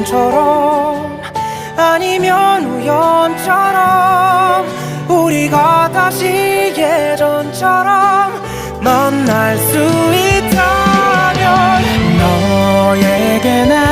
운명처럼 아니면 우연처럼 우리가 다시 예전처럼 만날 수 있다면 너에게 난